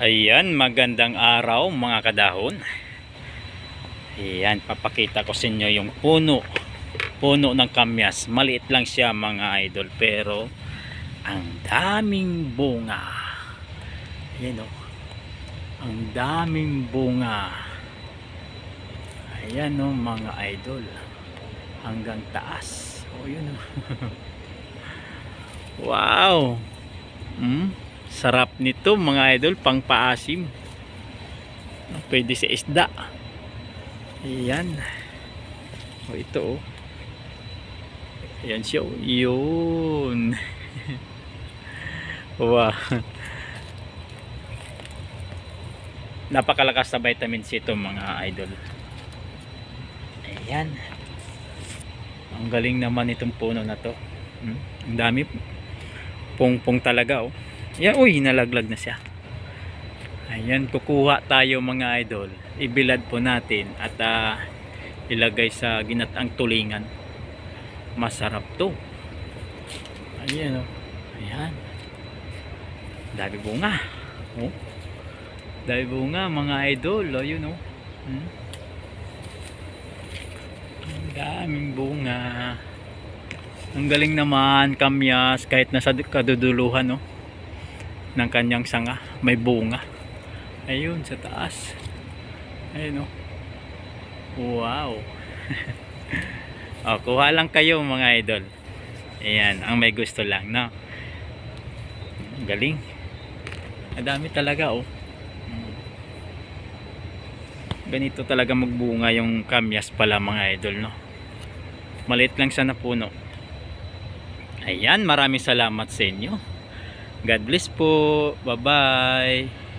Ayan, magandang araw mga kadahon. Ayan, papakita ko sa inyo yung puno. Puno ng kamyas. Maliit lang siya mga idol pero ang daming bunga. Ayan o. Ang daming bunga. Ayan o mga idol. Hanggang taas. O yun o. wow. Hmm? Sarap nito mga idol, pang paasim. Pwede sa isda. Ayan. O ito oh. Ayan siya oh. Yun. wow. Napakalakas na vitamin C ito mga idol. Ayan. Ang galing naman itong puno na to. Hmm? Ang dami. Pong-pong talaga oh. Yan, uy, nalaglag na siya. Ayan, kukuha tayo mga idol. Ibilad po natin at ah, ilagay sa ginataang tulingan. Masarap to. Ayan, oh. Ayan. Dami bunga. Oh. Dami bunga, mga idol. Oh, yun, oh. Hmm? Ang daming bunga. Ang galing naman, kamyas, kahit nasa kaduduluhan, oh ng kanyang sanga. May bunga. Ayun sa taas. Ayun oh. Wow. Oh, kuha lang kayo mga idol. Ayan ang may gusto lang no? Galing. Madami talaga oh. Ganito talaga magbunga yung kamyas pala mga idol no? Maliit lang siya na puno. Ayan maraming salamat sa inyo God bless po. Bye-bye.